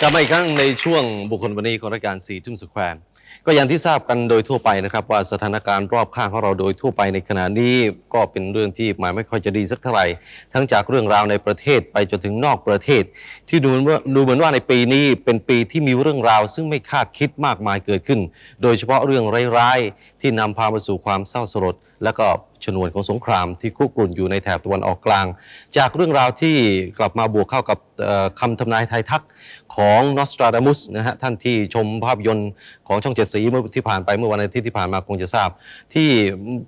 กลับมาอีกครั้งในช่วงบุคคลวันนี้ของรายการสีทุ่มสแควร์ก็อย่างที่ทราบกันโดยทั่วไปนะครับ ว่าสถานการณ์รอบข้างของเราโดยทั่วไปในขณะนี้ก็เป็นเรื่องที่หมายไม่ค่อยจะดีสักเท่าไหร่ทั้งจากเรื่องราวในประเทศไปจนถึงนอกประเทศ ที่ดูเหมือนว่าดูเหมือนว่าในปีนี้เป็นปีที่มีเรื่องราว ซึ่งไม่คาดคิดมากมายเกิดขึ้น โดยเฉพาะเรื่องร้ายๆที่นำพามาสู่ความเศร้าสลด และก็ชนวนของสงครามที่คุกรุ่นอยู่ในแถบตะวันออกกลาง จากเรื่องราวที่กลับมาบวกเข้ากับคำทำนายไทยทักของนอสตราดามุสนะฮะท่านที่ชมภาพยนตร์ของช่องเจ็ดสีเมื่อที่ผ่านไปเมื่อวันอาทิตย์ที่ผ่านมาคงจะทราบ ที่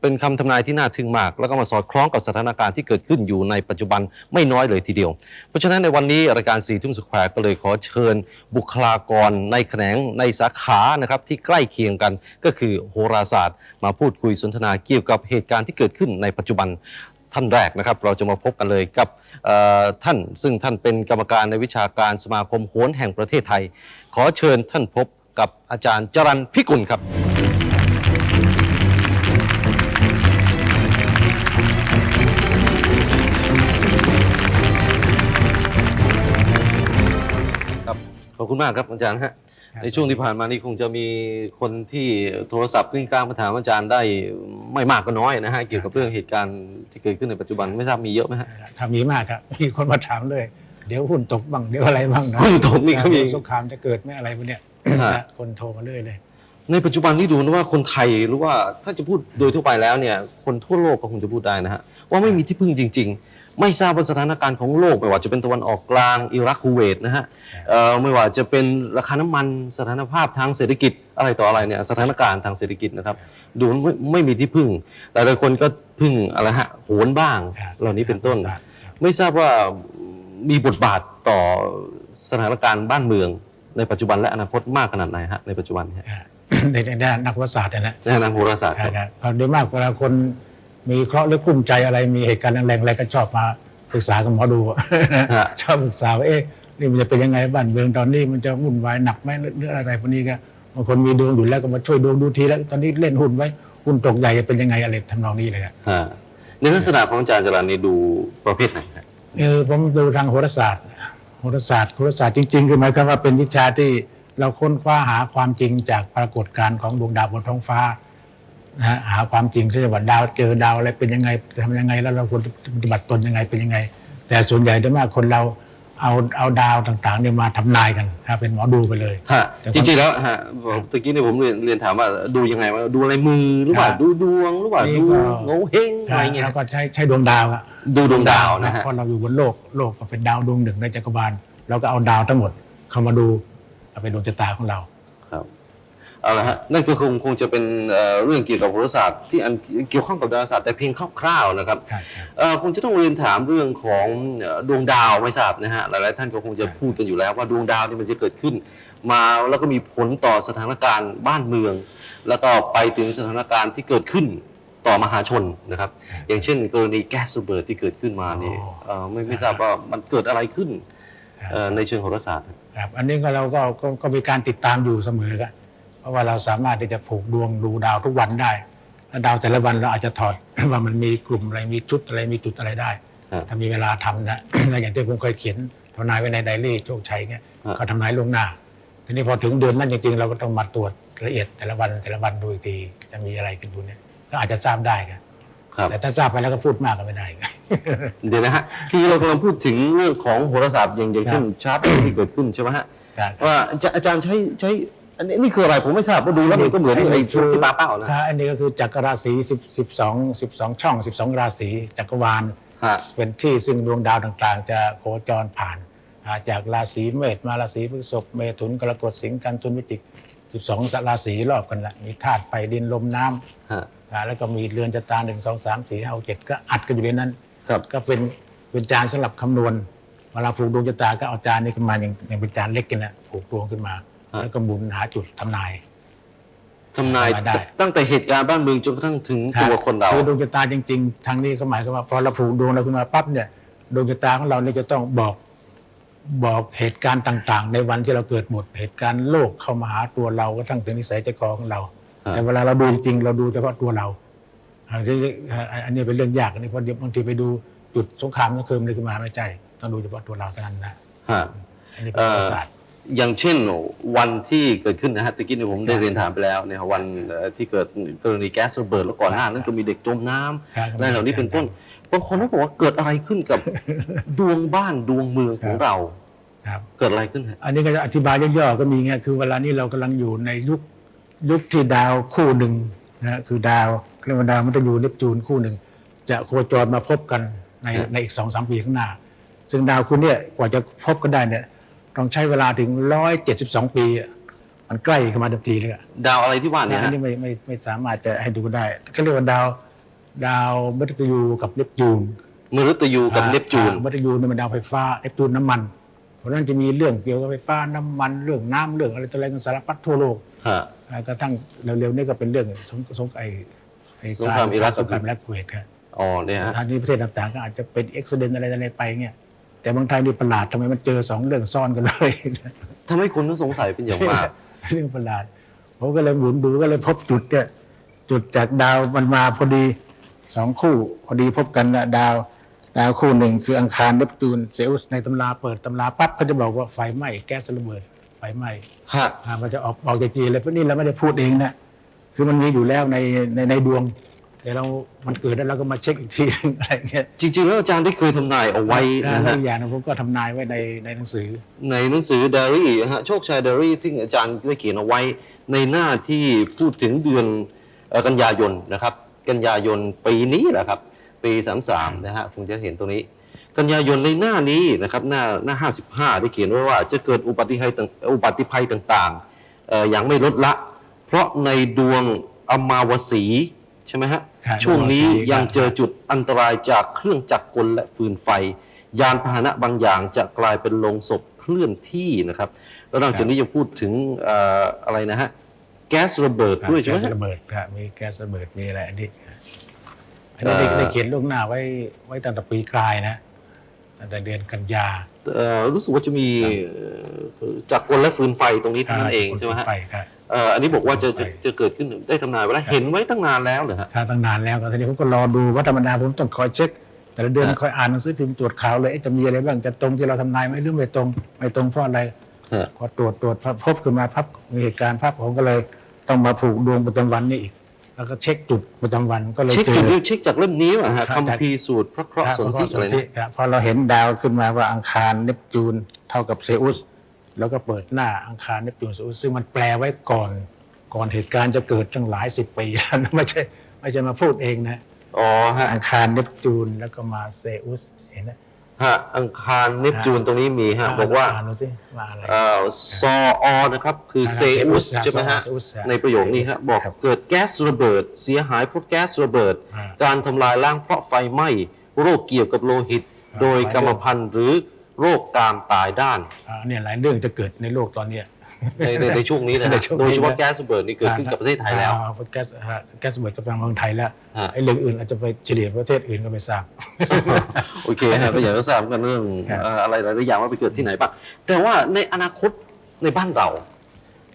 เป็นคำทำนายที่น่าทึ่งมาก แล้วก็มาสอดคล้องกับสถานการณ์ที่เกิดขึ้นอยู่ในปัจจุบันไม่น้อยเลยทีเดียว เพราะฉะนั้นในวันนี้รายการสี่ทุ่มสแควร์ก็เลยขอเชิญบุคลากรในแขนงในสาขานะครับที่ใกล้เคียงกันก็คือโหราศาสตร์ มาพูดคุยสนทนาเกี่ยวกับเหตุการณ์ที่เกิดขึ้นในปัจจุบันท่านแรกนะครับ เราจะมาพบกันเลยกับท่านซึ่งท่านเป็นกรรมการในวิชาการสมาคมโหนแห่งประเทศไทย ขอเชิญท่านพบกับอาจารย์จรันพิกุลครับ ครับขอบคุณมากครับอาจารย์ฮะ ในช่วงที่ผ่านมานี่คงจะมีคนที่โทรศัพท์กลิ้งกลางมาถามอาจารย์ได้ไม่มากก็น้อยนะฮะเกี่ยวกับเรื่องเหตุการณ์ที่เกิดขึ้นในปัจจุบันไม่ทราบมีเยอะไหมฮะถ้ามีมากครับมีคนมาถามเลย เดี๋ยวหุ้นตกบ้างเดี๋ยวอะไรบ้างนะหุ้นตกนี่ก็มีเดี๋ยวสงครามจะเกิดไหม่อะไรพวกเนี้ยฮะนะคนโทรมาเรื่อยเลย ในปัจจุบันนี่ดูนะว่าคนไทยหรือว่าถ้าจะพูดโดยทั่วไปแล้วเนี่ย คนทั่วโลกก็คงจะพูดได้นะฮะว่าไม่มีที่พึ่งจริง ๆ ไม่ทราบว่าสถานการณ์ของโลก ไม่ว่าจะเป็นตะวันออกกลางอิรักคูเวตนะฮะเอ่อไม่ว่าจะเป็นราคาน้ำมันสถานภาพทางเศรษฐกิจอะไรต่ออะไรเนี่ยสถานการณ์ทางเศรษฐกิจนะครับ ดูไม่ไม่มีที่พึ่งหลายๆคนก็พึ่งอะไรฮะโหนบ้างครับเหล่านี้เป็นต้นครับไม่ทราบว่ามีบทบาทต่อสถานการณ์บ้านเมือง ในปัจจุบันและอนาคตมากขนาดไหนฮะในปัจจุบันฮะอ่าในในด้านนักวิทยาศาสตร์เนี่ยนะในทางโหราศาสตร์คครัรับบครับโดยมากเวลาคน มีเคราะห์หรือกุ้มใจอะไรมีเหตุการณ์แรงๆอะไรก็ชอบมาปรึกษากับหมอดูฮะชอบปรึกษาว่าเอ๊ะนี่มันจะเป็นยังไงบ้านเมืองตอนนี้มันจะวุ่นวายหนักไหมหรืออะไรพวกนี้ก็บางคนมีดวงอยู่แล้วก็มาช่วยดวงดูทีแล้ว ตอนนี้เล่นหุ้นไว้หุ้นตกใหญ่จะเป็นยังไงอะไรทำนองนี้เลยครับฮะในลักษณะของอาจารย์จรันนี่ดูประเภทไหนครับเออผมดูทางโหราศาสตร์โหราศาสตร์โหราศาสตร์จริงๆคือหมายความว่าเป็นวิชาที่เราค้นคว้าหาความจริงจากปรากฏการณ์ของดวงดาวบนท้องฟ้า นะฮะหาความจริงเช่นว่าดาวเจอดาวอะไรเป็นยังไงทำยังไง แล้วเราควรปฏิบัติตนยังไงเป็นยังไง แต่ส่วนใหญ่โดยมากคนเราเอาเอาดาวต่างๆเนี่ยมาทำนายกันถ้าเป็นหมอดูไปเลยฮะแต่จริงๆแล้วฮะบอกตะกี้เนี่ยผมเรียนเรียนถามว่าดูยังไงว่าดูอะไรมือหรือเปล่าครับดูดวงหรือเปล่านี่ดูก็โงเฮงอะไรเงี้ยแล้วก็ใช้ใช้ดวงดาวอะดูดวงดาวนะฮะเพราะเราอยู่บนโลกโลกก็เป็นดาวดวงหนึ่งในจักรวาลเราก็เอาดาวทั้งหมดเข้ามาดูเอาเป็นดวงชะตาของเราครับ เอาละฮะนั่นก็คงคงจะเป็นเอ่อเรื่องเกี่ยวกับโหราศาสตร์ที่อันเกี่ยวข้องกับดาราศาสตร์แต่เพียงคร่าวๆนะครับใช่ครับเอ่อคงจะต้องเรียนถามเรื่องของเอ่อดวงดาวไม่ทราบนะฮะหลายๆท่านก็คงจะพูดกันอยู่แล้วว่าดวงดาวนี่มันจะเกิดขึ้น มาแล้วก็มีผลต่อสถานการณ์บ้านเมือง แล้วก็ไปถึงสถานการณ์ที่เกิดขึ้นต่อมหาชนนะครับ อย่างเช่น กรณีแก๊สระเบิดที่เกิดขึ้นมานี่อ๋อเอ่อไม่ไม่ทราบว่ามันเกิดอะไรขึ้นครับเอ่อในเชิงโหราศาสตร์ครับอันนี้ก็เราก็ก็ก็มีการติดตามอยู่เสมอครับ เพราะว่าเราสามารถที่จะผูกดวงดูดาวทุกวันได้แล้วดาวแต่ละวันเราอาจจะถอด ว่ามันมีกลุ่มอะไรมีชุดอะไรมีจุดอะไรได้ครับถ้ามีเวลาทำนะแล้วอย่างที่ผมเคยเขียนทำนายไว้ในไดอารี่โชคชัยเนี่ยครับก็ทำนายล่วงหน้าทีนี้พอถึงเดือนนั้นจริงๆ เราก็ต้องมาตรวจละเอียดแต่ละวันแต่ละวันดูอีกทีจะมีอะไรขึ้นบนเนี้ก็อาจจะทราบได้ครับครับแต่ถ้าทราบไปแล้วก็พูดมากก็ไม่ได้ครับเดี๋ยวนะฮะคือเรากำลังพูดถึงเรื่องของโหราศาสตร์อย่างอย่างเช่นชาร์ตที่เกิดขึ้นใช่ไหมฮะครับว่าอาจารย์อาจารย์ใช้ใช้ อันนี้นี่คืออะไรผมไม่ทราบว่าดูแล้วมันก็เหมือนไอ้ชุดที่ปลาเป้านะครับอันนี้ก็คือจักรราศีสิบสิบสองสิบสองช่องสิบสองราศีจักรวาลฮะ เป็นที่ซึ่งดวงดาวต่างๆ จะโคจรผ่านอ่าจากราศีเมษมาราศีพฤษภเมถุนกรกฎสิงห์กันตุลวิจิกสิบสองราศีรอบกันละมีธาตุไฟดินลมน้ำฮะ อ่าแล้วก็มีเรือนชะตาหนึ่งสองสามสี่ห้าหกเจ็ดก็อัดกันอยู่ในนั้น ครับ ก็เป็นเป็นจานสำหรับคำนวณเวลาผูกดวงชะตาก็เอาจานนี้ขึ้นมาอย่างอย่างเป็นจานเล็กกันนะผูกดวงขึ้นมา แล้วก็หมุนหาจุดทำนายทำนายได้ ตั้งแต่เหตุการณ์บ้านเมืองจนกระทั่งถึงตัวคนเรา คือดวงชะตาจริง ๆ ทางนี้ก็หมายความว่าพอเราผูกดวงเราขึ้นมาปั๊บเนี่ยดวงชะตาของเราเนี่ยจะต้องบอกบอกเหตุการณ์ต่าง ๆ ในวันที่เราเกิดหมดเหตุการณ์โลกเข้ามาหาตัวเราก็ทั้งถึงนิสัยใจคอของเรา ครับ แต่เวลาเราดูจริงๆเราดูเฉพาะตัวเราอันนี้อันนี้เป็นเรื่องยากอันนี้เพราะเดี๋ยวบางทีไปดูจุดสงครามก็คือมันเลยขึ้นมาไม่ใช่ต้องดูเฉพาะตัวเราเท่านั้นนะฮะ อันนี้เป็นเอ่อประวัติศาสตร์ อย่างเช่นวันที่เกิดขึ้นนะฮะตะกี้เนี่ยผมได้เรียนถามไปแล้วเนี่ยวันเอ่อที่เกิดกรณีแก๊สระเบิดแล้วก่อนหน้านั้นก็มีเด็กจมน้ำครับอะไรเหล่านี้เป็นต้นบางคนก็บอกว่าเกิดอะไรขึ้นกับดวงบ้านดวงเมืองของเราครับเกิดอะไรขึ้นฮะอันนี้ก็จะอธิบายย่อๆก็มีไงคือเวลานี้เรากำลังอยู่ในยุคยุคที่ดาวคู่หนึ่งนะคือดาวเรียกว่าดาวมันจะอยู่เนปจูนคู่หนึ่งจะโคจรมาพบกันในครับในอีกสองสามปีข้างหน้า ซึ่งดาวคู่เนี้ยกว่าจะพบกันได้เนี่ย ต้องใช้เวลาถึงร้อยเจ็ดสิบสองปีอะมันใกล้เข้ามาทันทีเลยอะดาวอะไรที่ว่าเนี่ยอันฮะนี้ไม่ไม่ไม่สามารถจะให้ดูได้ก็เรียกว่าดาว ดาวมฤตยูกับเนปจูน มฤตยูกับเนปจูน อ่ามัตยูเนี่ยมันดาวไฟฟ้าเนปจูนน้ำมัน เพราะฉะนั้นจะมีเรื่องเกี่ยวกับไฟฟ้าน้ำมันเรื่องน้ำเรื่องอะไรต่ออะไรกันสารพัดทั่วโลกฮะ อ่ากระทั่งเร็วๆนี่ก็เป็นเรื่องสงสงไอไอสงครามอิรัก สงครามอิรักคุเวตครับอ๋อเนี่ยฮะทางนี้ประเทศต่างๆก็อาจจะเป็นเอ็กซ์เดนอะไรอะไรไปเงี้ย แต่บางไทยนี่ประหลาดทำไมมันเจอสองเรื่องซ่อนกันเลยทำให้คุณต้องสงสัยเป็นอย่างมากเรื่องประหลาดผมก็เลยหมุนดูก็เลยพบจุดเนี่ยจุดจากดาวมันมาพอดีสองคู่ พอดีพบกันนะดาวดาวคู่หนึ่งคืออังคารเนปจูนเซอุสในตำราเปิดตำราปั๊บเขาจะบอกว่าไฟไหม้แก๊สระเบิดไฟไหม้ฮะอ่ามันจะออกออกจากจีนเลยเพราะนี่เราไม่ได้พูดเองนะคือมันมีอยู่แล้วในในในดวง แต่เรา มันเกิดแล้วเราก็มาเช็คอีกทีนึงอะไรเงี้ยจริงๆ แล้วอาจารย์ได้เคยทำนายเอาไว้นะนะแล้ฮะวอีกอย่างหนึงผมก็ทำนายไว้ในในหนังสือ ในหนังสือ Diary นะฮะโชคชัย Diary ที่อาจารย์ได้เขียนเอาไว้ในหน้าที่พูดถึงเดือนเอ่อกันยายนนะครับ กันยายนปีนี้แหละครับ ปี33นะฮะคงจะเห็นตรงนี้ กันยายนในหน้านี้นะครับหน้าหน้า55 ได้เขียนไว้ว่าจะเกิดอุบัติภัยต่างอุบัติภัยต่างๆเอ่ออย่างไม่ลดละ เพราะในดวงอมาวสี ใช่ไหมฮะ ครับช่วงนี้อมาวสียังเจอจุดอันตรายจากเครื่องจักรกลและฟืนไฟ ยานพาหนะบางอย่างจะกลายเป็นโลงศพเคลื่อนที่นะครับ แล้วนอกจากนี้ยังพูดถึงเอ่ออะไรนะฮะ แก๊สระเบิดด้วยใช่ไหมแก๊สฮะ ระเบิดครับมีแก๊สระเบิดมีอะไรอันนี้อันนี้ได้เอ่อ ได้เขียนล่วงหน้าไว้ไว้ตั้งแต่ปีกลายนะตั้งแต่เดือนกันยาเอ่อรู้สึกว่าจะมีเอ่อจักรกลและฟืนไฟตรงนี้เท่านั้นเองใช่ไหมฮะไปครับ เอ่ออันนี้บอกว่าจะจะไฟจะเกิดขึ้นได้ทำนายไว้แล้วเห็นไว้ตั้งนานแล้วเหรอฮะ ถ้าตั้งนานแล้วก็ทีนี้ผมก็รอดูว่าธรรมดาผมต้องคอยเช็ค แต่ละเดือนฮะคอยอ่านหนังสือพิมพ์ตรวจข่าวเลยเอ๊ะจะมีอะไรบ้างจะตรงที่เราทำนายไหมหรือไม่ตรง ไม่ตรงเพราะอะไร ฮะพอตรวจตรวจพบขึ้นมาพับมีเหตุการณ์พับผมก็เลยต้องมาผูกดวงประจำวันนี่อีก แล้วก็เช็คจุดประจำวันก็เลยเช็คเจจากอเช็คจากเล่มนี้ว่ะฮะครับคัมภีร์สูตรพระเคราะห์สนธิอะไรคนะ ครับพอเราเห็นดาวขึ้นมาว่าอังคารเนปจูนเท่ากับเซอุส แล้วก็เปิดหน้าอังคารเนปจูนเซอุสซึ่งมันแปลไว้ก่อนก่อนเหตุการณ์จะเกิดตั้งหลายสิบปีแล้วนะไม่ใช่ไม่ใช่มาพูดเองนะอ๋อฮะอังคารเนปจูนแล้วก็มาเซอุสเห็นไหมฮะอังคารเนปจูนตรงนี้มีฮะบอกว่าอ่านดูสิว่าอะไรเอ่อซออนะครับ คือเซอุสใช่ไหมฮะเซอุสฮะในประโยคนี้ฮะบอกครับเกิดแก๊สระเบิด เสียหายเพราะแก๊สระเบิดอ่าการทำลายล้างเพราะไฟไหม้โรคเกี่ยวกับโลหิตอ่าโดยกรรมพันธุ์หรือ โรคกามตายด้าน อ่าเนี่ยหลายเรื่องจะเกิดในโลกตอนเนี้ย ในในในช่วงนี้นะในฮะช่วงนี้ โดยเฉพาะแก๊สระเบิดนี่เกิดขึ้นกับประเทศไทยแล้ว อ่าแก๊สฮะแก๊สระเบิดกับทางเมืองไทยแล้วฮะ ไอ้เรื่องอื่นอาจจะไปเฉลี่ยประเทศอื่นก็ไม่ทราบ โอเคฮะก็อยากจะทราบกันเรื่องครับ เอ่ออะไรหลายๆอย่างว่าไปเกิดที่ไหนบ้างแต่ว่าในอนาคตในบ้านเรา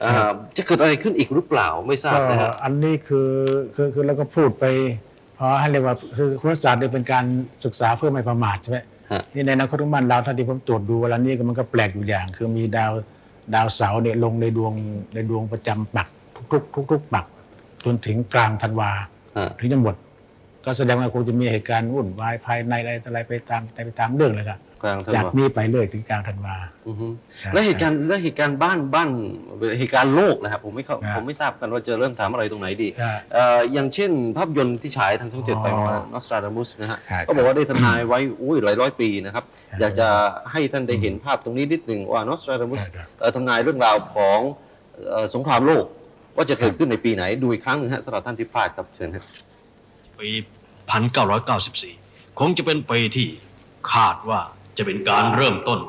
เอ่อจะเกิดอะไรขึ้นอีกหรือเปล่าไม่ทราบก็นะฮะ อันนี้คือคือคือเราก็พูดไปเพราะให้เรียกว่าคือคุณศาสตร์เนี่ยเป็นการศึกษาเพื่อไม่ประมาทใช่ไหมฮะ นี่ในอนาคตของบ้านเราถ้าที่ผมตรวจดูเวลานี้ก็มันก็แปลกอยู่อย่าง คือมีดาวดาวเสาร์เนี่ยลงในดวงในดวงประจำปักทุกๆทุกๆปักจนถึงกลางธันวาฮะถึงจะหมด ก็แสดงว่าคงจะมีเหตุการณ์วุ่นวายภายในอะไรต่ออะไรไปตามไปตามเรื่องเลยครับ กลางธันจากวานี้ไปเลยถึงกลางธันวา อือฮึครับและเหตุการณ์และเหตุการณ์บ้านบ้านเหตุการณ์โลกนะครับผมไม่เข้าครับ ผมไม่ทราบกันว่าจะเริ่มถามอะไรตรงไหนดีครับเอ่ออย่างเช่นภาพยนตร์ที่ฉายทางช่องเจ็ดอ๋อไปมานอสตราดามุสนะฮะ ครับก็บอกว่าได้ทำนายไว้อุ้ยหลายร้อยปีนะครับ ครับอยากจะให้ท่านได้เห็นภาพตรงนี้นิดหนึ่งว่านอสตราดามุสครับทำนายเรื่องราวของเอ่อสงครามโลก ว่าจะเกิดขึ้นในปีไหน ดูอีกครั้งหนึงฮะสำหรับท่านที่พลาดครับเชิญครับ ปี 1994 คงจะเป็นปีที่คาดว่า จะเป็นการเริ่มต้น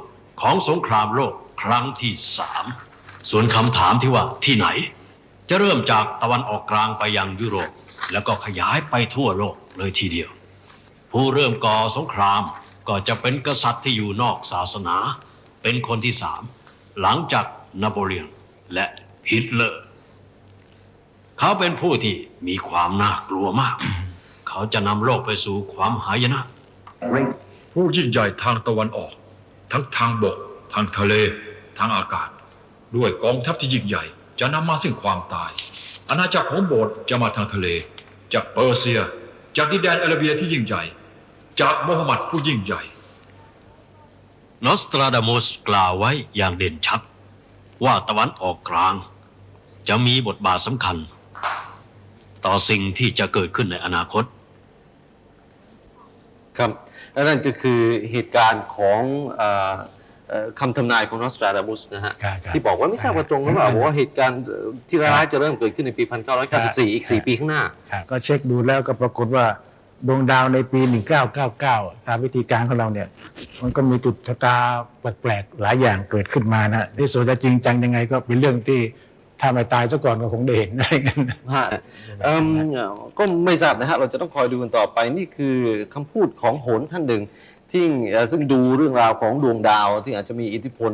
ของสงครามโลกครั้งที่สามส่วนคำถามที่ว่าที่ไหน จะเริ่มจากตะวันออกกลางไปยังยุโรป แล้วก็ขยายไปทั่วโลกเลยทีเดียว ผู้เริ่มก่อสงครามก็จะเป็นกษัตริย์ที่อยู่นอกศาสนา เป็นคนที่สามหลังจากนโปเลียนและฮิตเลอร์ เขาเป็นผู้ที่มีความน่ากลัวมาก เขาจะนำโลกไปสู่ความหายนะ ผู้ยิ่งใหญ่ทางตะวันออก ทั้งทางบก ทางทะเล ทางอากาศ ด้วยกองทัพที่ยิ่งใหญ่จะนำมาซึ่งความตาย อาณาจักรของโบสถ์จะมาทางทะเล จากเปอร์เซีย จากดินแดนอาระเบียที่ยิ่งใหญ่ จากโมฮัมหมัดผู้ยิ่งใหญ่นอสตราดามุสกล่าวไว้อย่างเด่นชัด ว่าตะวันออกกลาง จะมีบทบาทสำคัญ ต่อสิ่งที่จะเกิดขึ้นในอนาคต ครับ และนั่นก็คือเหตุการณ์ของเอ่อเอ่อคำทำนายของนอสตราดามุสนะฮะ ครับครับที่บอกว่าไม่ทราบว่าตรงหรือเปล่าบอกว่าเหตุการณ์เอ่อที่ร้ายๆจะเริ่มเกิดขึ้นในปี 1994 อีก 4 ปีข้างหน้า ครับก็เช็คดูแล้วก็ปรากฏว่าดวงดาวในปี 1999ตามวิธีการของเราเนี่ย มันก็มีจุดชะตาแปลกๆหลายอย่างเกิดขึ้นมานะที่ส่วนจะจริงจังยังไงก็เป็นเรื่องที่ ถ้าไม่ตายซะก่อนก็คงได้เห็นอะไรกันฮะเอิ่มก็ไม่ทราบนะฮะเราจะต้องคอยดูกันต่อไปนี่คือคำพูดของโหนท่านหนึ่งที่เอ่อซึ่งดูเรื่องราวของดวงดาวที่อาจจะมีอิทธิพล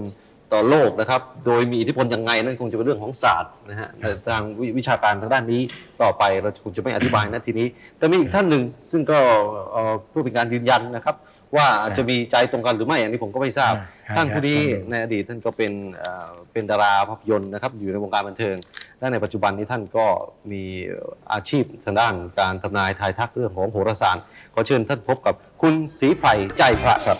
ต่อโลกนะครับ โดยมีอิทธิพลยังไงนั่นคงจะเป็นเรื่องของศาสตร์นะฮะแต่ทางวิวิชาการทางด้านนี้ต่อไปเราคงจะไม่อธิบายนะทีนี้ แต่มีอีกท่านหนึ่งซึ่งก็เอ่อเพื่อเป็นการยืนยันนะครับ ว่าอาจจะมีใจตรงกันหรือไม่อันนี้ผมก็ไม่ทราบครับท่านผู้นี้ครับในอดีตท่านก็เป็นเอ่อเป็นดาราภาพยนตร์นะครับอยู่ในวงการบันเทิง และในปัจจุบันนี้ท่านก็มีอาชีพทางด้านการทำนายทายทักเรื่องของโหราศาสตร์ขอเชิญท่านพบกับคุณศรีไพรใจพระครับ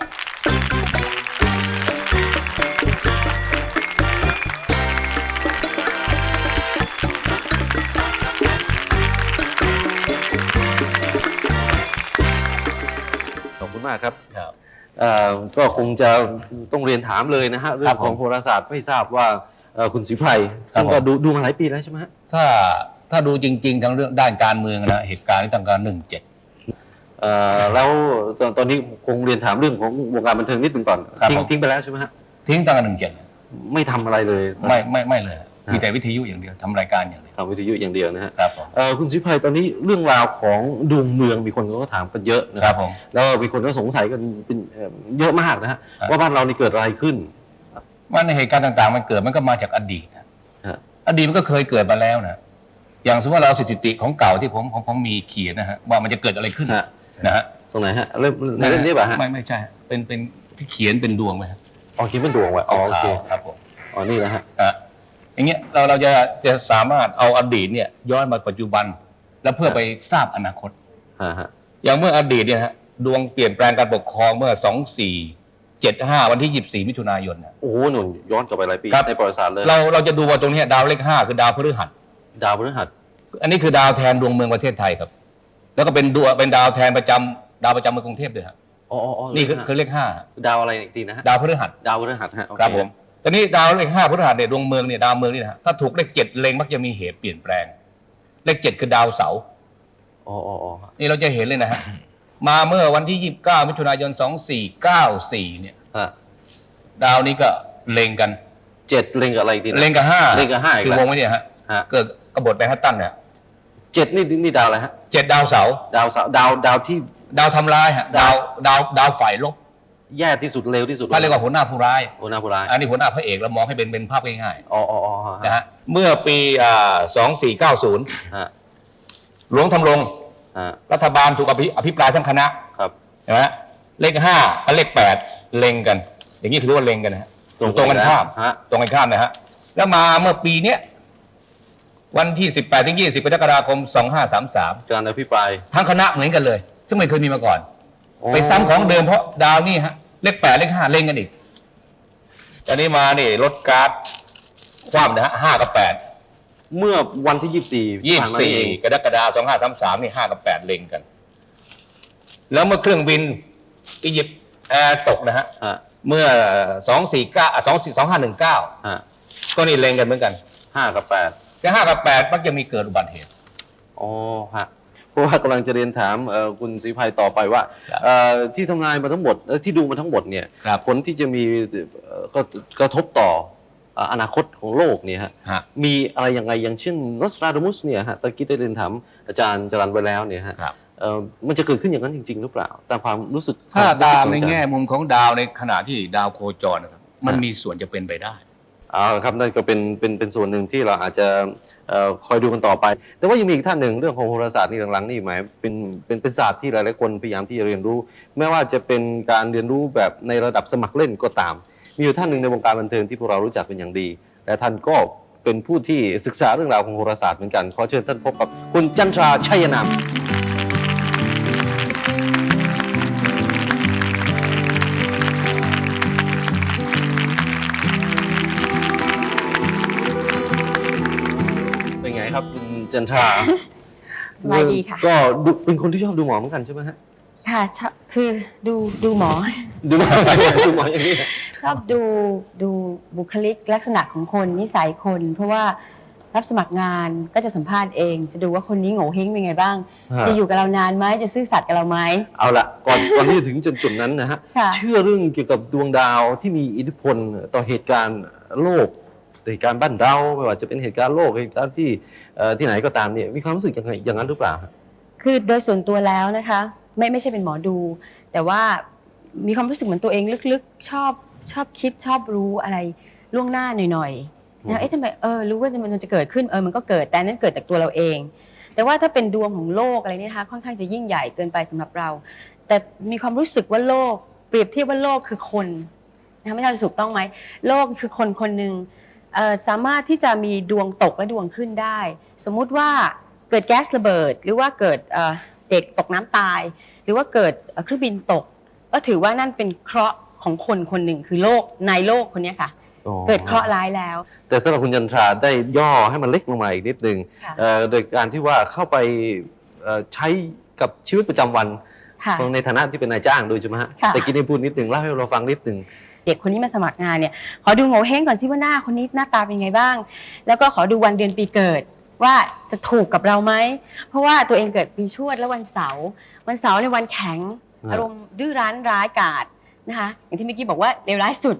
ากครับครับเอ่อก็คงจะต้องเรียนถามเลยนะฮะเรื่องของผมโหราศาสตร์ไม่ทราบว่าเอ่อคุณศรีไพรซึ่งครับผมก็ดูดูมาหลายปีแล้วใช่ไหมฮะถ้าถ้าดูจริง ๆทั้งเรื่องด้านการเมืองนะเหตุการณ์ที่ตั้งแต่หนึ่งเจ็ดเอ่อแล้วตอนตอนนี้คงเรียนถามเรื่องของวงการบันเทิงนิดหนึ่งก่อนครับทิ้งผมทิ้งไปแล้วใช่ไหมฮะทิ้งตั้งแต่หนึ่งเจ็ดไม่ทำอะไรเลยไม่ไม่ไม่เลย มีแต่วิทยุอย่างเดียวทำรายการอย่างเดียวทำวิทยุอย่างเดียวนะฮะครับผมเอ่อคุณศรีไพรตอนนี้เรื่องราวของดวงเมืองมีคนก็ถามกันเยอะนะคครัรับบผมแล้วมีคนก็สงสัยกันเป็นเอ่อเยอะมากนะฮะครับว่าบ้านเรานี่เกิดอะไรขึ้นว่าในเหตุการณ์ต่างๆ มันเกิดมันก็มาจากอดีตนะฮะอดีตมันก็เคยเกิดมาแล้วนะอย่างสมมติว่าเราเอาสถิติของเก่าที่ผมผมผมมีเขียนนะฮะว่ามันจะเกิดอะไรขึ้นฮะนะฮะตรงไหนฮะเล่มในเล่มนี้ป่ะฮะไม่ไม่ใช่เป็นเป็นที่เขียนเป็นดวงไหมฮะอ๋อคิดเป็นดวงไว้อ๋อโอขาเควๆครับผมอ๋อนี่นะฮะ อะอย่างเงี้ยเราเราจะจะสามารถเอาอดีตเนี่ยย้อนมาปัจจุบัน แล้วเพื่อไปทราบอนาคต ฮะฮะอย่างเมื่ออดีตเนี่ยนะฮะดวงเปลี่ยนแปลงการปกครองเมื่อ 2 4 7 5 วันที่ 24 มิถุนายนเนี่ยโอ้โหหนุนย้อนกลับไปหลายปีครับ ในประวัติศาสตร์เลยเราเราจะดูว่าตรงเนี้ยดาวเลข5คือดาวพฤหัส ดาวพฤหัสอันนี้คือดาวแทนดวงเมืองประเทศไทยครับ แล้วก็เป็นดวงเป็นดาวแทนประจำดาวประจำเมืองกรุงเทพด้วยฮะอ๋ออ๋ออ๋อนี่คือฮะคือเลขดาวอะไรอีกทีนะฮะ5ดาวพฤหัส ดาวพฤหัสฮะโอเครับผม ตอนนี้ดาวเลข5พฤหัสเนี่ยดวงเมืองเนี่ยดาวเมืองนี่นะฮะถ้าถูกเลข7เล็งมักจะมีเหตุเปลี่ยนแปลง เลข7คือดาวเสาร์อ๋ออ๋ออ๋อนี่เราจะเห็นเลยนะฮะมาเมื่อวันที่29มิถุนายน2494เนี่ยฮะดาวนี้ก็เล็งกันเจ็ดเล็งกับอะไรอีกทีนะ เล็งกับห้าเล็งกับห้าอีกคือแล้ววงไว้เนี่ยฮะฮะ เกิดกบฏแมนฮัตตันเนี่ยเจ็ดนี่นี่ดาวอะไรฮะเจ็ดดาวเสาร์ดาวเสาร์ดาวดาวที่ ดาวทำร้ายฮะดาวดาวดาวฝ่ายลบ แย่ที่สุดเร็วที่สุดถ้าเรียกว่าหัวหน้าผู้ร้ายโอนาภูรายอันนี้หัวหน้าพระเอกเรามองให้เป็นเป็นภาพง่ายอ๋ออ๋ออ๋อๆนะฮะเมื่อปีอ่า2490 ฮะหลวงทำรงฮะรัฐบาลถูกอภิอภิปรายทั้งคณะครับ เห็นไหมเลขห้ากับเลขแปดเล็งกัน อย่างนี้คือเรียกว่าเล็งกันนะฮะตรงกันข้ามฮะ ตรงกันข้ามนะฮะแล้วมาเมื่อปีเนี้ยวันที่ 18ถึง20กรกฎาคม 2533 การอภิปรายทั้งคณะเหมือนกันเลย ซึ่งไม่เคยมีมาก่อนอ๋อไปซ้ำของเดิมเพราะดาวนี่ฮะ เลขแปดเลขห้าเล่งกันอีกตอนนี้มานี่ลดการ์ดคว่ำนะฮะห้ากับแปดเมื่อวันที่ยี่สิบสี่ยี่ผ่านมาสี่นี่เองกรกฎาคม2533นี่ห้ากับแปดเล็งกัน แล้วเมื่อเครื่องบินอียิปต์แอร์ตกนะฮะฮะเมื่อสองสี่เก้าสองสี่สองห้าหนึ่งเก้าฮะก็นี่เล็งกันเหมือนกันห้ากับแปดแต่ห้ากับแปดมักจะมีเกิดอุบัติเหตุ อ๋อฮะ เพราะว่ากำลังจะเรียนถามเอ่อคุณศรีภัยต่อไปว่าครับเอ่อที่ทำนายมาทั้งหมดเอ่อที่ดูมาทั้งหมดเนี่ยครับผลที่จะมีเอ่อก็กระทบต่อเอ่ออนาคตของโลกเนี่ยฮะฮะมีอะไรยังไงอย่างเช่นนอสตราดามุสเนี่ยฮะตะกี้ได้เรียนถามอาจารย์จรันไว้แล้วเนี่ยฮะครับเอ่อมันจะเกิดขึ้นอย่างนั้นจริง ๆ หรือเปล่าตามความรู้สึกถ้าตามในของอจรย์แง่มุมของดาวในขณะที่ดาวโคจรนะครับมันฮะมีส่วนจะเป็นไปได้ เอาละครับนั่นก็เป็นเป็นเป็นส่วนหนึ่งที่เราอาจจะเอ่อคอยดูกันต่อไป แต่ว่ายังมีอีกท่านหนึ่งเรื่องของโหราศาสตร์นี่หลังๆนี่หมายเป็นเป็นเป็นศาสตร์ที่หลายๆคนพยายามที่จะเรียนรู้ ไม่ว่าจะเป็นการเรียนรู้แบบในระดับสมัครเล่นก็ตาม มีอยู่ท่านหนึ่งในวงการบันเทิงที่พวกเรารู้จักเป็นอย่างดีแต่ท่านก็เป็นผู้ที่ศึกษาเรื่องราวของโหราศาสตร์เหมือนกันขอเชิญท่านพบกับคุณจันทราชัยนาม จันทราสบายดีค่ะ ก็ดูเป็นคนที่ชอบดูหมอเหมือนกันใช่ไหมฮะ ค่ะชอบคือดูดูหมอ ดูหมอดูหมออย่างนี้ชอบดูดูบุคลิกลักษณะของคนนิสัยคน เพราะว่ารับสมัครงานก็จะสัมภาษณ์เอง จะดูว่าคนนี้โง่เฮงเป็นไงบ้างฮะจะอยู่กับเรานานไหมจะซื่อสัตย์กับเราไหมเอาละก่อนก่อนที่จะถึงจนจุดนั้นนะฮะค่ะเชื่อเรื่องเกี่ยวกับดวงดาวที่มีอิทธิพลต่อเหตุการณ์โลก เหตุการณ์บ้านเราไม่ว่าจะเป็นเหตุการณ์โลกเหตุการณ์ที่เอ่อที่ไหนก็ตามเนี่ยมีความรู้สึกยังไงอย่างนั้นหรือเปล่าฮะคือโดยส่วนตัวแล้วนะคะ ไม่ไม่ใช่เป็นหมอดู แต่ว่ามีความรู้สึกเหมือนตัวเองลึกๆ ชอบชอบคิดชอบรู้อะไรล่วงหน้าหน่อยๆนะเอ๊ะทำไมเออรู้ว่ามันจะเกิดขึ้นเออมันก็เกิดแต่อันนั้นเกิดจากตัวเราเอง แต่ว่าถ้าเป็นดวงของโลกอะไรเนี่ยนะคะค่อนข้างจะยิ่งใหญ่เกินไปสำหรับเรา แต่มีความรู้สึกว่าโลก เปรียบเทียบว่าโลกคือคนนะคะไม่ทราบจะถูกต้องไหมโลกคือคนคนหนึ่งเอ่อ สามารถที่จะมีดวงตกและดวงขึ้นได้ สมมุติว่าเกิดแก๊สระเบิด หรือว่าเกิดเอ่อเด็กตกน้ำตาย หรือว่าเกิดเอ่อเครื่องบินตก ก็ถือว่านั่นเป็นเคราะห์ของคนคนหนึ่งคือโลกในโลกคนเนี้ยค่ะอ๋อเกิดเคราะห์ร้ายแล้ว แต่สำหรับคุณจันทราได้ย่อให้มันเล็กลงมาอีกนิดนึงค่ะเอ่อโดยการที่ว่าเข้าไปเอ่อใช้กับชีวิตประจำวันค่ะในฐานะที่เป็นนายจ้างด้วยใช่ไหมฮะค่ะแต่กินให้พูดนิดนึงเล่าให้เราฟังนิดนึง เด็กคนนี้มาสมัครงานเนี่ยขอดูโงเ่เฮงก่อนสิว่าหน้าคนนี้หน้าตาเป็นไงบ้าง แล้วก็ขอดูวันเดือนปีเกิดว่าจะถูกกับเราไหม เพราะว่าตัวเองเกิดปีชวดและวันเสาร์วันเสาร์ในยวันแข็งฮะอารมณ์ดื้อรั้นร้ายกาจนะคะอย่างที่เมื่อกี้บอกว่าเลวร้ายสุด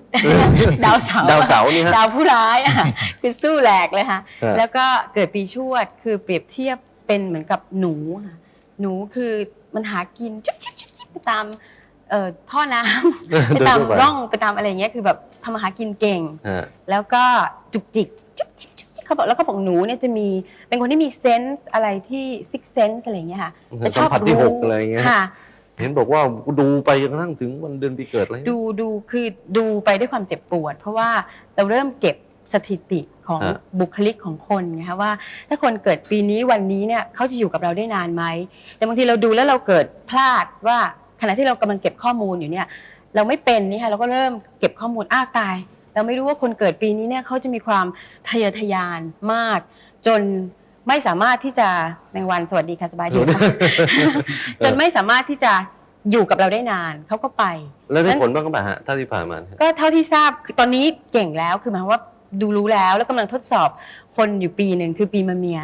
ดาวเสาร์ดาวเสาร์นี่ฮะดาวผู้ร้ายอะคือสู้แหลกเลยค่ะฮะแล้วก็เกิดปีชวดคือเปรียบเทียบเป็นเหมือนกับหนูค่ะหนูคือมันหากินจุ๊บจิ๊บจุ๊บจิ๊บไปตามเอ่อ ท่อน้ำ ไปตามโดยทั่วไปร่องไปตามอะไรอย่างเงี้ยคือแบบทำมาหากินเก่งฮะแล้วก็จุกจิกจุ๊บจิ๊บจุ๊บจิ๊บเขาบอกแล้วก็บอกหนูเนี่ยจะมีเป็นคนที่มีเซนส์อะไรที่ซิกเซนส์อะไรอย่างเงี้ยค่ะจะสัมผัสที่หกอะไรอย่างเงี้ยค่ะเห็นบอกว่าดูไปจนกระทั่งถึงวันเดือนปีเกิดเลยดูดูคือดูไปด้วยความเจ็บปวด เพราะว่าเราเริ่มเก็บสถิติของฮะบุคลิกของคนไงคะว่า ถ้าคนเกิดปีนี้วันนี้เนี่ยเขาจะอยู่กับเราได้นานไหมแต่บางทีเราดูแล้วเราเกิดพลาดว่าข ณะที่เรากำลังเก็บข้อมูลอยู่เนี่ย เราไม่เป็นนี่ค่ะเราก็เริ่มเก็บข้อมูลอ้าวตาย เราไม่รู้ว่าคนเกิดปีนี้เนี่ยเขาจะมีความทะเยอทะยานมาก จนไม่สามารถที่จะแมงวันสวัสดีค่ะสบายดีค่ะจนไม่สามารถที่จะอยู่กับเราได้นานเขาก็ไป แล้วได้ผลบ้างก็ป่ะฮะถ้าที่ผ่านมาฮะก็เท่าที่ทราบคือตอนนี้เก่งแล้วคือหมายความว่าดูรู้แล้วแล้วกำลังทดสอบคนอยู่ปีหนึ่งคือปีมะเมีย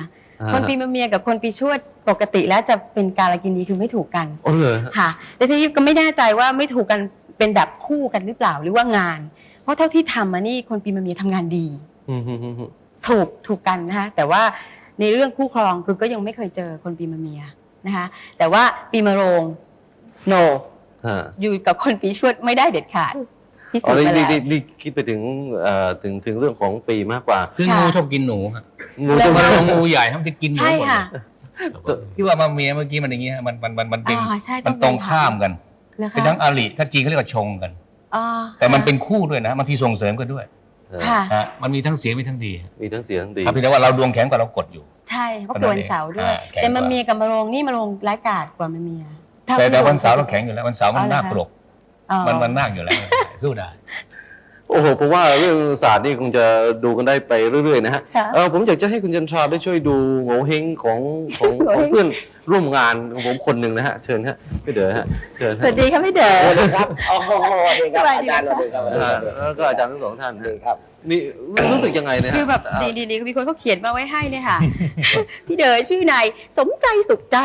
คนปีมะเมียกับคนปีชวดปกติแล้วจะเป็นการกินดีคือไม่ถูกกันอ๋อเลยฮะค่ะแต่ทีนี้ก็ไม่แน่ใจว่าไม่ถูกกันเป็นแบบคู่กันหรือเปล่าหรือว่างาน เพราะเท่าที่ทำมานี่คนปีมะเมียทำงานดีอืมฮึ่มฮึ่มฮึ่มถูกถูกกันนะคะแต่ว่าในเรื่องคู่ครองคือก็ยังไม่เคยเจอคนปีมะเมียนะคะแต่ว่าปีมะโรง no ฮะอยู่กับคนปีชวดไม่ได้เด็ดขาดพิสูอ๋อจน์นี่มานี่แล้วนี่นี่คิดไปถึงเอ่อถึงถึงเรื่องของปีมากกว่าคือค่ะงูชอบกินหนูฮะ งูแล้จะวมามันงูใหญ่ทั้งที่กินหนูใช่หมดค่ะเลยที่ว่ามาเมียเมื่อกี้มันอย่างงี้ฮะมันมันมันมันเป็นอ่าใช่มันตรงข้ามกันเหรอเป็นคะทั้งอาริถ้าจีนเขาเรียกว่าชงกันอ่าแต่มันเป็นคู่ด้วยนะบางทีส่งเสริมกันด้วยค่ะ ฮะมันมีทั้งเสียมีทั้งดีมีทั้งเสียทั้งดีครับเพียงแต่ว่าเราดวงแข็งกว่าเรากดอยู่ ใช่เพราะเกิดวันเสาร์ด้วย อ่าแข็งกว่าแต่มาเมียกับมาโรงนี่มาโรงร้ายกาจกว่ามาเมียถ้แต่แต่ไม่วันเสาร์เราแข็งอยู่แล้ววันเสาร์มันอ๋อเหรอน่าคะกลกอ๋อมันมันน่าอยู่แล้วสู้ได้ โอ้โหผมว่าเรื่องศาสตร์นี่คงจะดูกันได้ไปเรื่อยๆนะฮะค่ะ เออผมอยากจะให้คุณจันทราได้ช่วยดูโงเ่เฮงของของโงของเห้งเพื่อน ร่วมงานของผมคนหนึ่งนะฮะ เชิญฮะพี่เด๋อฮะเชิญสฮะวัสดีค่ะพี่เด๋อ สวัสดีครับโอ้โหสวัสดีครับสวัสอาดีจารย์สค่ะวัสดีครับสวัสดีอ่าครับแล้วก็อาจารย์ทั้งสองท่านสวัสฮะดีครับ นี่รู้สึกยังไงเนี่ยฮะคือแบบอ่าดีๆๆมีคนเขาเขียนมาไว้ให้เนี่ยค่ะ พี่เด๋อชื่อนายสมใจสุขใจ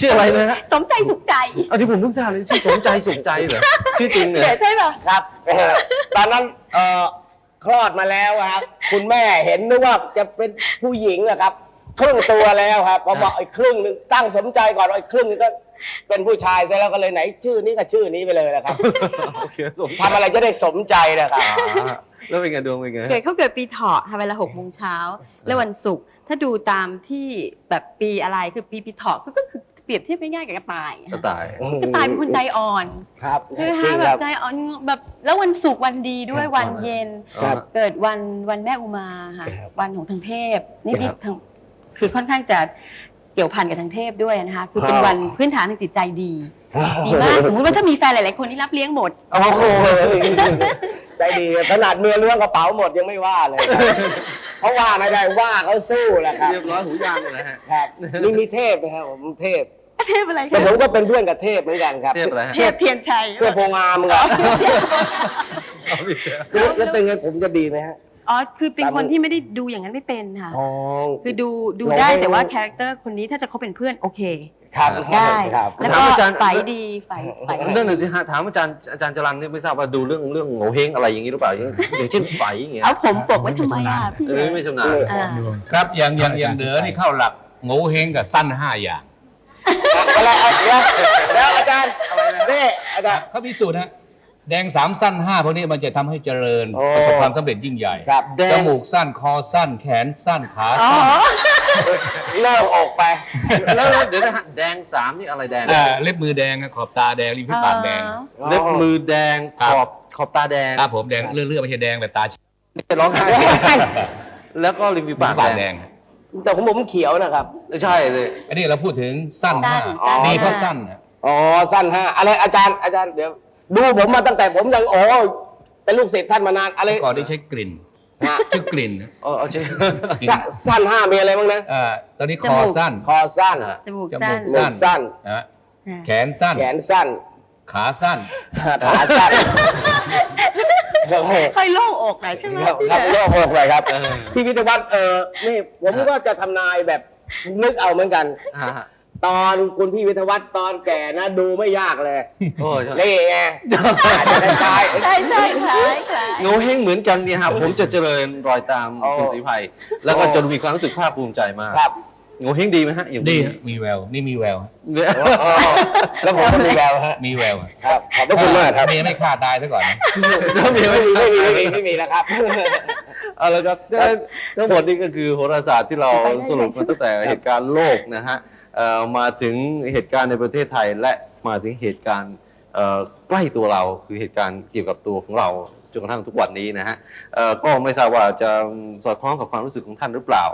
ชื่ออะไรนะฮะสมใจสุขใจเอาที่ผมเพิ่งทราบเลยชื่อสมใจสุขใจเหรอชื่อจริงเนี่ย เด๋อใช่ป่ะ ครับเอ่อตอนนั้นเอ่อคลอดมาแล้วครับ คุณแม่เห็นนึกว่าจะเป็นผู้หญิงนะครับ ครึ่งตัวแล้วครับพอบอกอีกครึ่งหนึงตั้งสมใจก่อนอีกครึ่งหนึงก็เป็นผู้ชายซะแล้วก็เลยไหน ชื่อนี้กับชื่อนี้ไปเลยนะครับโอเคสมทำอะไรจะได้สมใจนะครับ อ่าแล้วเป็นไงดวงเป็นไงเกิดเขาเกิดปีเถาะค่ะเวลาหกโมงเช้าและวันศุกร์ถ้าดูตามที่แบบปีอะไรคือปีปีเถาะก็คือปีปรียบเทียบง่ายๆกับกระต่ายกระต่าย กระต่ายเป็นคนใจอ่อนครับใช่ไหมจริคะงแบครับบ ใจอ่อนแบบแล้ววันศุกร์วันดีด้วยวันเย็น ครับ เกิดวันวันแม่อุมาค่ะ ครับวันของทางเทพนี่ครันี่บทาง คือค่อนข้างจะเกี่ยวพันกับทางเทพด้วยนะคะคือเป็นครับวันพื้นฐานทางจิตใจดีดีมากสมมติว่าถ้ามีแฟนหลายๆคนที่รับเลี้ยงหมดโอ้โหใจดีขนาดเมียล้วงกระเป๋าหมดยังไม่ว่าเลยครับเพราะว่าไม่ได้ว่าเขาสู้แหละครับเรียบร้อยหูยางเลยนะฮะครับนี่มีเทพนะครับผมเทพเทพอะไรแต่คะผมก็เป็นเพื่อนกับเทพเหมือนกันครับ เทพอะไรฮะเทพเพียรชัยเทพโพงามครับแล้วแล้วเป็นไงผมจะดีไหมฮะ อ๋อคือเป็นตามคนที่ไม่ได้ดูอย่างนั้นไม่เป็นค่ะ อ๋อ คือดูดูเราได้ไม่ แต่ว่าคาแรคเตอร์คนนี้ถ้าจะคบเป็นเพื่อนโอเค ครับได้ ครับ แล้วก็ถามอาจารย์ ฝ่ายดีฝ่ายฝ่ายเรื่องหนึ่งสิฮะถามอาจารย์อาจารย์จรันนี่ไม่ทราบว่าดูเรื่องเรื่องโงเฮงอะไรอย่างนี้หรือเปล่า อย่างอย่างเช่นไฟอย่างเงี้ยเอาผมปกไว้ทำไมอะพี่เออไม่ชำนาญ อ่า ครับอย่างอย่างอย่างเหนือนี่เข้าหลักโง่เฮงกับสั้นห้าอย่าง อะไรเอาเดี๋ยวเดี๋ยวอาจารย์นี่อาจารย์ เขาพิสูจน์ฮะ แดงสามสั้นห้าพวกนี้มันจะทำให้เจริญ โอ้ ประสบความสำเร็จยิ่งใหญ่ ครับแดจงมูกสั้นคอสั้นแขนสั้นขาอ๋อ สั้นเลิกออกไป แล้วแล้วเดี๋ยวนะฮะแดงสามนี่อะไรแดงอ่าเล็บมือแดงขอบตาแดงริมฝีปากแดง เล็บมือแดงครัขบอบขอบตาแดงครับผมแดงเลื่อนๆไม่ใช่แดงแบบตานี่จะร้องไห้แล้วก็ริมฝีริมปากฝีปากแดแดงงแต่ของผมเขียวนะครับ ใช่เลย อันนี้เราพูดถึงสั้นสั้ห้านสั้นดีเพราะห้าสั้นนะอ๋อ สั้นห้าอะไรอาจารย์อาจารย์เดี๋ยว ดูผมมาตั้งแต่ผมยังโอ้เป็นลูกศิษย์ท่านมานานอะไร ก่อนได้ใช้กลิ่นฮะ ชื่อกลิ่นนะเออเอาใช่สั้นสั้นห้ามีอะไรบ้างนะอ่าตอนนี้คอสั้นคอสั้นจมูกจมูกสั้นหนวดสั้น นะฮะอ่า แขนสั้น แขนสั้นขาสั้น ขาสั้นครับผมค่อยโล่งอกหน่อยใช่ไหมครับครับโลกโลกเลยครับพี่วิทยาวัฒน์เออนี่ผมก็จะทำนายแบบนึกเอาเหมือนกันฮะฮะ ตอนคุณพี่วิทยาวัฒน์ตอนแก่นะ ดูไม่ยากเลยโอ้ยใช่นี่ไงอาจจะคล้ายๆ ใช่ใช่คล้ายคล้ายโงเฮงเหมือนกันเนี่ยครับผมจะเจริญรอยตามโอ้ คุณศรีไพรแล้วก็จนมีความรู้สึกภาคภูมิใจมากครับโงเฮงดีไหมฮะอย่างดีนี้ฮะมีแวว นี่มีแววฮะเนี่ยแล้วผมก็มีแววฮะมีแววฮะครับขอบพระคุณมากครับ เมียไม่ฆ่าตายซะก่อนนะแล้วมีไม่ไหมมีไม่มีไม่มีไม่มีนะครับ เอาละครับทั้งหมดนี้ก็คือโหราศาสตร์ที่เราสรุปมาตั้งแต่เหตุการณ์โลกนะฮะเอ่อ มาถึงเหตุการณ์ในประเทศไทยและมาถึงเหตุการณ์เอ่อใกล้ตัวเราคือเหตุการณ์เกี่ยวกับตัวของเราจนกระทั่งทุกวันนี้นะฮะเอ่อก็ไม่ทราบว่าจะสอดคล้องกับความรู้สึกของท่านหรือเปล่า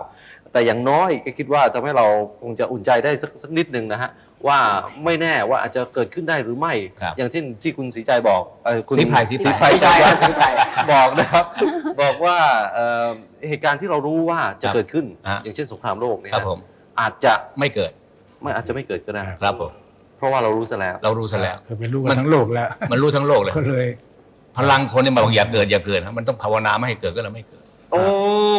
แต่อย่างน้อยก็คิดว่าทำให้เราคงจะอุ่นใจได้สักสักนิดหนึ่งนะฮะว่าไม่แน่ว่าอาจจะเกิดขึ้นได้หรือไม่ครับอย่างที่ที่คุณศรีใจบอกเอ่อคุณศรีไพรศรีไพรศรีไพรใจวัฒน์ศรีไพรบอกนะครับ บอกว่าเอ่อเหตุการณ์ที่เรารู้ว่าจะครับเกิดขึ้นฮะอย่างเช่นสงครามโลกเนี่ยครับผมอาจจะไม่เกิด ไม่อาจจะไม่เกิดก็ได้ ครับผม เพราะว่าเรารู้ซะแล้ว เรารู้ซะแล้ว คือเป็นลูกกันทั้งโลกแล้วมันรู้ทั้งโลกเลย ก็เลย พลังคนเนี่ยมันบอกอย่าเกิดอย่าเกิดนะมันต้องภาวนาไม่ให้เกิดก็เลยไม่เกิด โอ้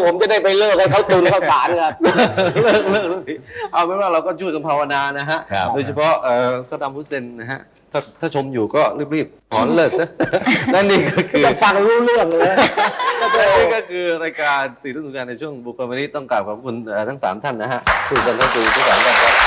ผมจะได้ไปเลิกให้เขาตุนเขาสารครับ เลิกเลิกเลิกทีเอาเป็นว่าเราก็ช่วยกันภาวนานะฮะ ครับ โดยเฉพาะเอ่อซัดดัมฮุสเซนนะฮะ ถ้าถ้าชมอยู่ก็รีบๆถอนเลิกซะ นั่นนี่ก็คือ จะฟังรู้เรื่องเลย นี่ก็คือรายการสี่ทุ่มสุดการในช่วงบุคคลวันนี้ต้องกราบขอบคุณเอ่อทั้งสามท่านนะฮะคุณสันทตูทุกสามท่านครับคุณกัญชาโทรมานะครับ